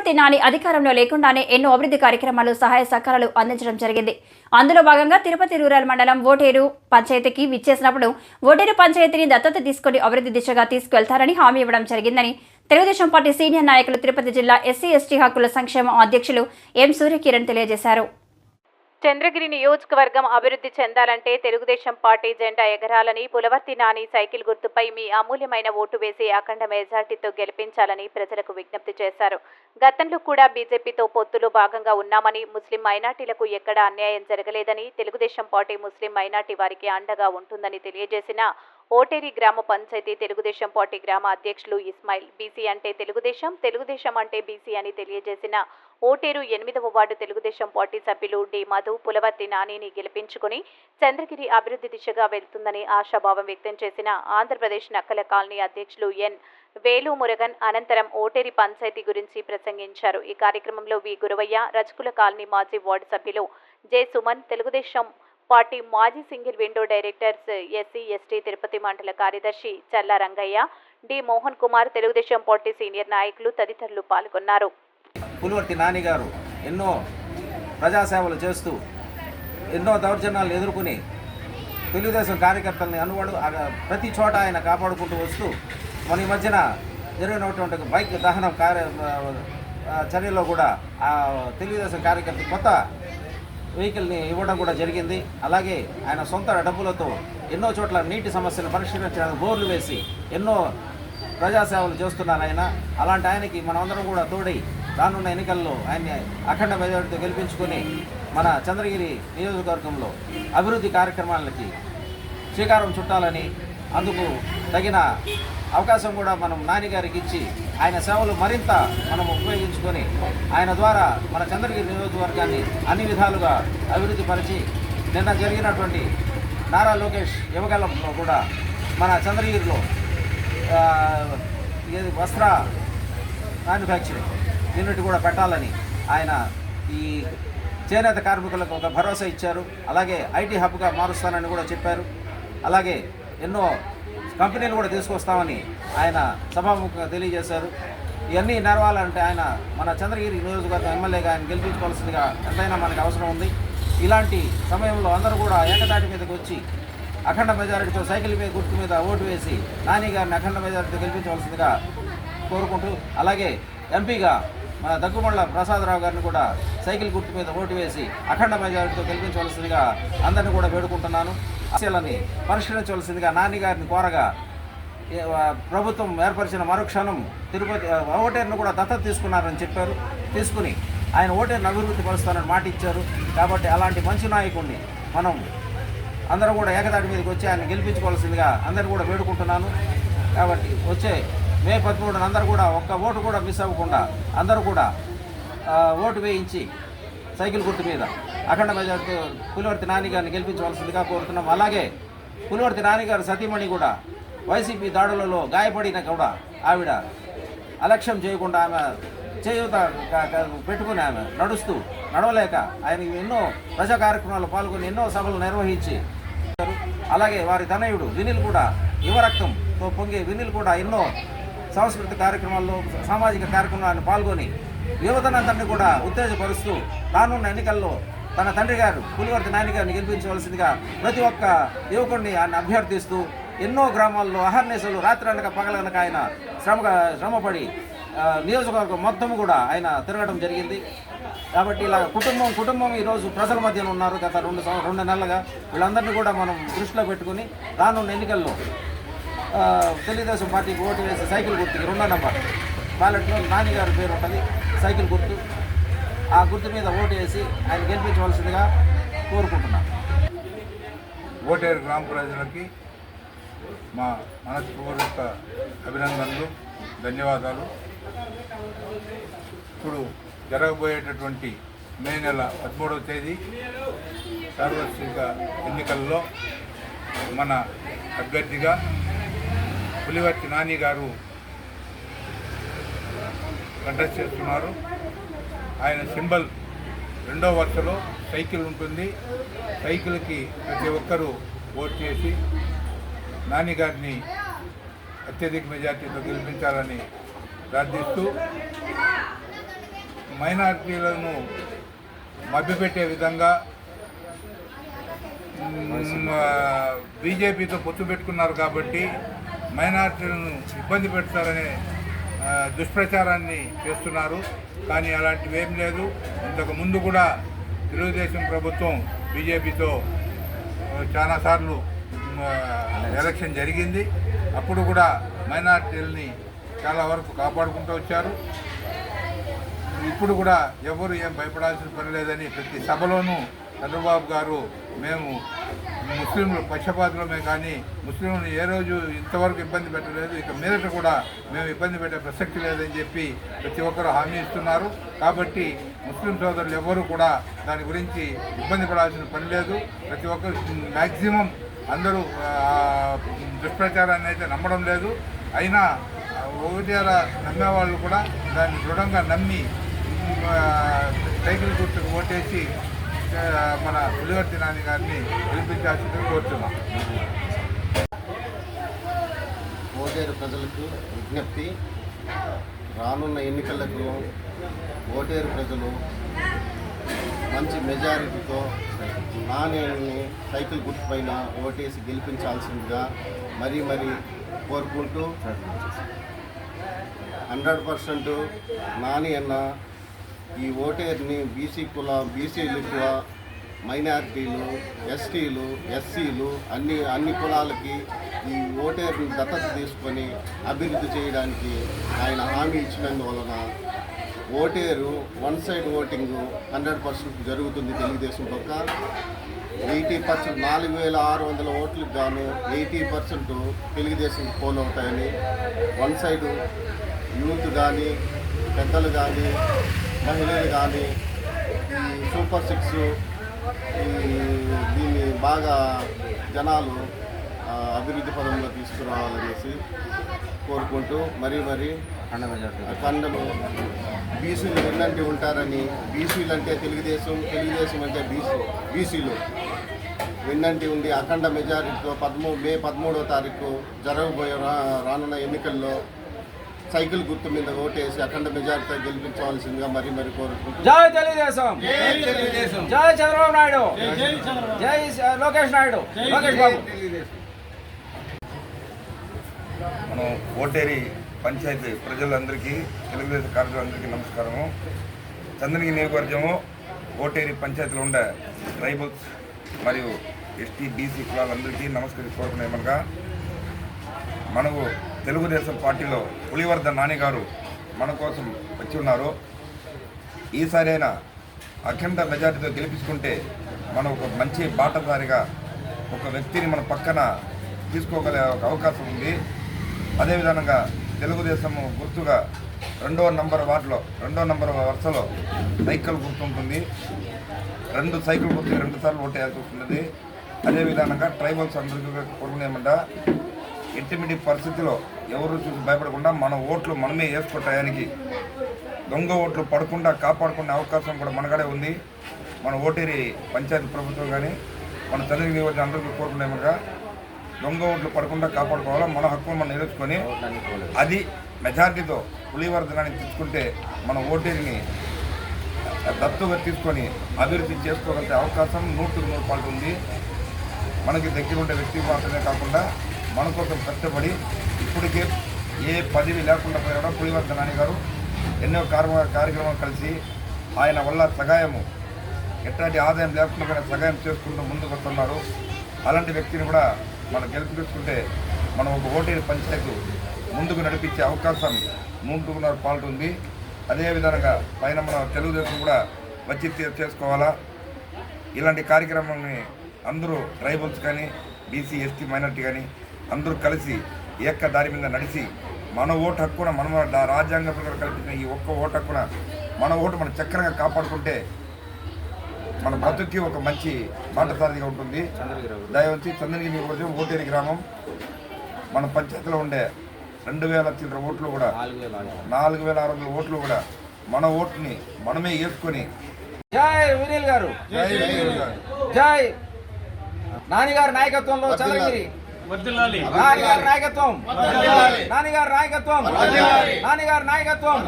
పులివర్తి నాని అధికారంలో లేకుండానే ఎన్నో అభివృద్ధి కార్యక్రమాలు సహాయ సహకారాలు అందించడం జరిగింది. అందులో భాగంగా తిరుపతి రూరల్ మండలం ఓటేరు పంచాయతీకి విచ్చేసినప్పుడు ఓటేరు పంచాయతీని దత్తత తీసుకొని అభివృద్ధి దిశగా తీసుకువెళ్తారని హామీ ఇవ్వడం జరిగిందని తెలుగుదేశం పార్టీ సీనియర్ నాయకులు తిరుపతి జిల్లా ఎస్సీ ఎస్టీ హక్కుల సంక్షేమ అధ్యక్షులు ఎం సూర్యకిరణ్ తెలియజేశారు. చంద్రగిరి నియోజకవర్గం అభివృద్ధి చెందాలంటే తెలుగుదేశం పార్టీ జెండా ఎగరాలని పులవర్తి నాని సైకిల్ గుర్తుపై మీ అమూల్యమైన ఓటు వేసి అఖండ మెజార్టీతో గెలిపించాలని ప్రజలకు విజ్ఞప్తి చేశారు. గతంలో కూడా బీజేపీతో పొత్తులో భాగంగా ఉన్నామని ముస్లిం మైనార్టీలకు ఎక్కడా అన్యాయం జరగలేదని తెలుగుదేశం పార్టీ ముస్లిం మైనార్టీ వారికి అండగా ఉంటుందని తెలియజేసిన ఓటేరి గ్రామ పంచాయతీ తెలుగుదేశం పార్టీ గ్రామ అధ్యక్షులు ఇస్మాయిల్. బీసీ అంటే తెలుగుదేశం తెలుగుదేశం అంటే బీసీ అని తెలియజేసిన ఓటేరు ఎనిమిదవ వార్డు తెలుగుదేశం పార్టీ సభ్యులు డి. మధు పులవర్తి నానిని గెలిపించుకుని చంద్రగిరి అభివృద్ధి దిశగా వెళ్తుందని ఆశాభావం వ్యక్తం చేసిన ఆంధ్రప్రదేశ్ నక్కల కాలనీ అధ్యక్షులు ఎన్. వేలు మురగన్ అనంతరం ఓటేరి పంచాయతీ గురించి ప్రసంగించారు. ఈ కార్యక్రమంలో వి. గురవయ్య రజకుల కాలనీ మాజీ వార్డు సభ్యులు జె. సుమన్ తెలుగుదేశం పార్టీ మాజీ single window directors SC ST Tirupati మండల కార్యదర్శి Challa Rangayya D Mohan Kumar Telugu Desam party senior నాయకులు తదితరులు పాల్గొన్నారు. పులివర్తి నాని గారు ఎన్నో ప్రజాసేవలు చేస్తూ ఎన్నో దౌర్జన్యాలను ఎదుర్కొని తెలుగుదేశం కార్యకర్తల్ని అనువాడు ప్రతి చోట ఆయన కాపాడుకుంటూ వస్తూ మన ఈ మధ్యన జరిగినటువంటి బైక్ దహనం కార్య చర్యలో కూడా తెలుగుదేశం కార్యకర్త కొత్త వెహికల్ని ఇవ్వడం కూడా జరిగింది. అలాగే ఆయన సొంత డబ్బులతో ఎన్నో చోట్ల నీటి సమస్యను పరిష్కరించడానికి బోర్లు వేసి ఎన్నో ప్రజాసేవలు చేస్తున్నారు ఆయన. అలాంటి ఆయనకి మనమందరం కూడా తోడై రానున్న ఎన్నికల్లో ఆయన్ని అఖండ మెజారిటీతో గెలిపించుకొని మన చంద్రగిరి నియోజకవర్గంలో అభివృద్ధి కార్యక్రమాలకి శ్రీకారం చుట్టాలని అందుకు తగిన అవకాశం కూడా మనం నానిగారికి ఇచ్చి ఆయన సేవలు మరింత మనం ఉపయోగించుకొని ఆయన ద్వారా మన చంద్రగిరి నియోజకవర్గాన్ని అన్ని విధాలుగా అభివృద్ధి పరిచి నిన్న జరిగినటువంటి నారా లోకేష్ యువగలంలో కూడా మన చంద్రగిరిలో ఏది వస్త్ర మ్యానుఫ్యాక్చరింగ్ యూనిట్ కూడా పెట్టాలని ఆయన ఈ చేనేత కార్మికులకు ఒక భరోసా ఇచ్చారు. అలాగే ఐటీ హబ్గా మారుస్తానని కూడా చెప్పారు. అలాగే ఎన్నో కంపెనీలు కూడా తీసుకొస్తామని ఆయన సభాముఖంగా తెలియజేశారు. ఇవన్నీ నెరవాలంటే ఆయన మన చంద్రగిరి నియోజకవర్గం ఎమ్మెల్యేగా ఆయన గెలిపించుకోవాల్సిందిగా ఎంతైనా మనకు అవసరం ఉంది. ఇలాంటి సమయంలో అందరూ కూడా ఏకతాటి మీదకి వచ్చి అఖండ మెజారిటీతో సైకిల్ మీద గుర్తు మీద ఓటు వేసి నాని గారిని అఖండ మెజారిటీతో గెలిపించవలసిందిగా కోరుకుంటూ అలాగే ఎంపీగా మన దగ్గుమళ్ళ ప్రసాదరావు గారిని కూడా సైకిల్ గుర్తు మీద ఓటు వేసి అఖండ మెజారిటీతో గెలిపించవలసిందిగా అందరిని కూడా వేడుకుంటున్నాను. సమస్యలని పరిష్కరించవలసిందిగా నాన్నగారిని కోరగా ప్రభుత్వం ఏర్పరిచిన మరుక్షణం తిరుపతి ఓటేరును కూడా దత్తత తీసుకున్నారని చెప్పారు. తీసుకుని ఆయన ఓటేరును అభివృద్ధి పరుస్తానని మాట ఇచ్చారు. కాబట్టి అలాంటి మంచి నాయకుడిని మనం అందరూ కూడా ఏకదాటి మీదకి వచ్చి ఆయన గెలిపించుకోవాల్సిందిగా అందరిని కూడా వేడుకుంటున్నాను. కాబట్టి వచ్చే మే పదమూడున అందరూ కూడా ఒక్క ఓటు కూడా మిస్ అవ్వకుండా అందరూ కూడా ఓటు వేయించి సైకిల్ గుర్తు మీద అఖండ మెజార్టీతో పులివర్తి నానిగారిని గెలిపించవలసిందిగా కోరుతున్నాం. అలాగే పులివర్తి నాని గారు సతీమణి కూడా వైసీపీ దాడులలో గాయపడిన కూడా ఆవిడ అలక్ష్యం చేయకుండా ఆమె చేయూత పెట్టుకుని ఆమె నడుస్తూ నడవలేక ఆయన ఎన్నో ప్రజా కార్యక్రమాల్లో పాల్గొని ఎన్నో సభలు నిర్వహించి అలాగే వారి తనయుడు వినిల్ కూడా యువరక్తంతో పొంగే వినిల్ కూడా ఎన్నో సాంస్కృతిక కార్యక్రమాల్లో సామాజిక కార్యక్రమాలను పాల్గొని యువతనందరినీ కూడా ఉత్తేజపరుస్తూ రానున్న ఎన్నికల్లో తన తండ్రి గారు పులివర్తి నాని గారిని గెలిపించవలసిందిగా ప్రతి ఒక్క యువకుడిని ఆయన అభ్యర్థిస్తూ ఎన్నో గ్రామాల్లో అహర్నేశలు రాత్రనక పగలనక ఆయన శ్రమగా శ్రమపడి నియోజకవర్గం మొత్తం కూడా ఆయన తిరగడం జరిగింది. కాబట్టి ఇలా కుటుంబం కుటుంబం ఈరోజు ప్రజల మధ్యన ఉన్నారు. గత రెండు రెండు నెలలుగా వీళ్ళందరినీ కూడా మనం దృష్టిలో పెట్టుకుని రానున్న ఎన్నికల్లో తెలుగుదేశం పార్టీకి ఓటు వేసి సైకిల్ గుర్తుకి రెండో నెంబర్. బ్యాలెట్లో నాన్నగారి పేరు ఉంటుంది సైకిల్ గుర్తు. ఆ గుర్తు మీద ఓటు వేసి ఆయన గెలిపించవలసిందిగా కోరుకుంటున్నాను. ఓటేరు గ్రామ ప్రజలకి మా మనస్పూర్వక అభినందనలు ధన్యవాదాలు. ఇప్పుడు జరగబోయేటటువంటి మే నెల పదమూడవ తేదీ సార్వత్రిక ఎన్నికల్లో మన అభ్యర్థిగా పులివర్తి నాని గారు కంటెస్ట్ చేస్తున్నారు. ఆయన సింబల్ రెండో వరుసలో సైకిల్ ఉంటుంది. సైకిల్కి ప్రతి ఒక్కరూ ఓట్ చేసి నాని గారిని అత్యధిక మెజార్టీతో గెలిపించాలని ప్రార్థిస్తూ మైనార్టీలను మభ్యపెట్టే విధంగా బీజేపీతో పొత్తు పెట్టుకున్నారు కాబట్టి మైనార్టీలను ఇబ్బంది పెడతారనే దుష్ప్రచారాన్ని చేస్తున్నారు. కానీ అలాంటివి ఏం లేదు. ఇంతకు ముందు కూడా తెలుగుదేశం ప్రభుత్వం బీజేపీతో చాలాసార్లు ఎలక్షన్ జరిగింది. అప్పుడు కూడా మైనార్టీలని చాలా వరకు కాపాడుకుంటూ వచ్చారు. ఇప్పుడు కూడా ఎవరు ఏం భయపడాల్సిన పని లేదని ప్రతి సభలోనూ చంద్రబాబు గారు మేము ముస్లింలు పక్షపాతులమే కానీ ముస్లింలను ఏ రోజు ఇంతవరకు ఇబ్బంది పెట్టలేదు. ఇక మీదట కూడా మేము ఇబ్బంది పెట్టే ప్రసక్తి లేదని చెప్పి ప్రతి ఒక్కరూ హామీ ఇస్తున్నారు. కాబట్టి ముస్లిం సోదరులు ఎవ్వరూ కూడా దాని గురించి ఇబ్బంది పడాల్సిన పని లేదు. ప్రతి ఒక్కరు మ్యాక్సిమం అందరూ దుష్ప్రచారాన్ని అయితే నమ్మడం లేదు. అయినా ఒకటి నమ్మేవాళ్ళు కూడా దాన్ని దృఢంగా నమ్మి సైకిల్ గుర్తుకు ఓటేసి మన పులివర్తి నాని గారిని గెలిపించాల్సిందిగా కోరుతున్నాం ఓటేరు ప్రజలకు విజ్ఞప్తి రానున్న ఎన్నికలకు ఓటేరు ప్రజలు మంచి మెజారిటీతో నాణ్యాన్ని సైకిల్ గుర్తుపైన ఓటేసి గెలిపించాల్సిందిగా మరీ మరీ కోరుకుంటూ హండ్రెడ్ పర్సెంట్ నాని అన్న ఈ ఓటేరుని బీసీ కుల బీసీలు ఎక్కువ మైనారిటీలు ఎస్టీలు ఎస్సీలు అన్ని అన్ని కులాలకి ఈ ఓటేరుని దత్తత తీసుకొని అభివృద్ధి చేయడానికి ఆయన హామీ ఇచ్చినందువలన Oteru one side voting hundred percent జరుగుతుంది తెలుగుదేశం పక్క. ఎయిటీ పర్సెంట్ నాలుగు వేల ఆరు వందల ఓట్లకు గాను ఎయిటీ పర్సెంట్ తెలుగుదేశం పోల్ అవుతాయని వన్ సైడ్ యూత్ కానీ పెద్దలు కానీ మహిళలు కానీ ఈ సూపర్ సిక్స్ దీన్ని బాగా జనాలు అభివృద్ధి పదంలో తీసుకురావాలనేసి కోరుకుంటూ మరీ మరీ ఖండము బీసీలు విన్నంటి ఉంటారని బీసీలు అంటే తెలుగుదేశం తెలుగుదేశం అంటే బీసీ బీసీలు విన్నంటి ఉండి అఖండ మెజారిటీతో పదమూ మే పదమూడవ తారీఖు జరగబోయే రా రానున్న ఎన్నికల్లో సైకిల్ గుర్తు మీద ఓటేసి అఖండ మెజారిటీతో గెలిపించవలసిందిగా మరీ మరీ కోరుకుంటున్నాను జై తెలుగుదేశం. జై చంద్రబాబు నాయుడు. జై లోకేష్ నాయుడు. లోకేష్ బాబు. మనం ఓటేరి పంచాయతీ ప్రజలందరికీ తెలుగుదేశం కార్యకర్తలందరికీ నమస్కారము. చంద్రగిరి నియోజకవర్గము ఓటేరి పంచాయతీలో ఉండే ట్రైబల్స్ మరియు ఎస్టీ బీసీ కులాలందరికీ నమస్కరించుకోవడం ఏమనగా మనకు తెలుగుదేశం పార్టీలో పులివర్ధన్ నాని గారు మన కోసం వచ్చి ఉన్నారు. ఈసారైనా అఖండ మెజార్టీతో గెలిపించుకుంటే మనం ఒక మంచి బాటదారిగా ఒక వ్యక్తిని మన పక్కన తీసుకోగల ఒక అవకాశం ఉంది. అదేవిధంగా తెలుగుదేశం గుర్తుగా రెండో నంబర్ వార్డులో రెండో నంబర్ వరుసలో సైకిల్ గుర్తుంటుంది రెండు సైకిల్ గుర్తు రెండు సార్లు ఓటేయాల్సి వస్తున్నది. అదేవిధంగా ట్రైబల్స్ అందరికీ కోరుకునేమంట. ఇంటిమిడి పరిస్థితిలో ఎవరు చూసి భయపడకుండా మన ఓట్లు మనమే వేసుకోవటానికి దొంగ ఓట్లు పడకుండా కాపాడుకునే అవకాశం కూడా మనగాడే ఉంది. మన ఓటేరి పంచాయతీ ప్రభుత్వం కానీ మన తల్లి నియోజకవర్గం అందరికీ కోరుకునేమగా దొంగ ఓట్లు పడకుండా కాపాడుకోవాలా మన హక్కును మనం నిలుచుకొని అది మెజార్టీతో పులివర్ధనాన్ని తెచ్చుకుంటే మన ఓటేరిని దత్తుగా తీసుకొని అభివృద్ధి చేసుకోగలిగే అవకాశం నూటికి నూరు పాటు ఉంది. మనకి దగ్గర ఉండే వ్యక్తి మాత్రమే కాకుండా మన కోసం కష్టపడి ఇప్పటికే ఏ పదవి లేకుండా పోయినా పులివర్త నాని గారు ఎన్నో కార్య కార్యక్రమాలు కలిసి ఆయన వల్ల సహాయము ఎట్లాంటి ఆదాయం లేకుండా కూడా సహాయం చేసుకుంటూ ముందుకు వస్తున్నారు. అలాంటి వ్యక్తిని కూడా మనం గెలిపించుకుంటే మనం ఒక ఓటేరి పంచాయతీ ముందుకు నడిపించే అవకాశం నూటున్నర పాల్ట్ ఉంది. అదేవిధంగా పైన మన తెలుగుదేశం కూడా వచ్చి చేసుకోవాలా? ఇలాంటి కార్యక్రమాలని అందరూ ట్రైబల్స్ కానీ బీసీ ఎస్టీ మైనార్టీ కానీ అందరూ కలిసి ఏక దారి మీద నడిచి మన ఓటు హక్కున మన రాజ్యాంగ ప్రకారం కల్పించిన ఈ ఒక్క ఓటు హక్కున మన ఓటు మన చక్కరగా కాపాడుకుంటే మన బతుక్కి ఒక మంచి బాటసారిగా ఉంటుంది. దయవంచి చంద్రగిరి నియోజకవర్గం ఓటేరి గ్రామం మన పంచాయతీలో ఉండే రెండు వేల చిల్లర ఓట్లు కూడా నాలుగు వేల ఆరు వందల ఓట్లు కూడా మన ఓటుని మనమే వేసుకొని జై వినీల్ గారు. జై వీరు గారు. నాయకత్వంలో చంద్రగిరి. నానిగారి నాయకత్వం. నాయకత్వం. నాయకత్వం.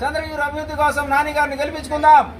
చంద్రగిరి అభివృద్ధి కోసం నాని గారిని గెలిపించుకుందాం.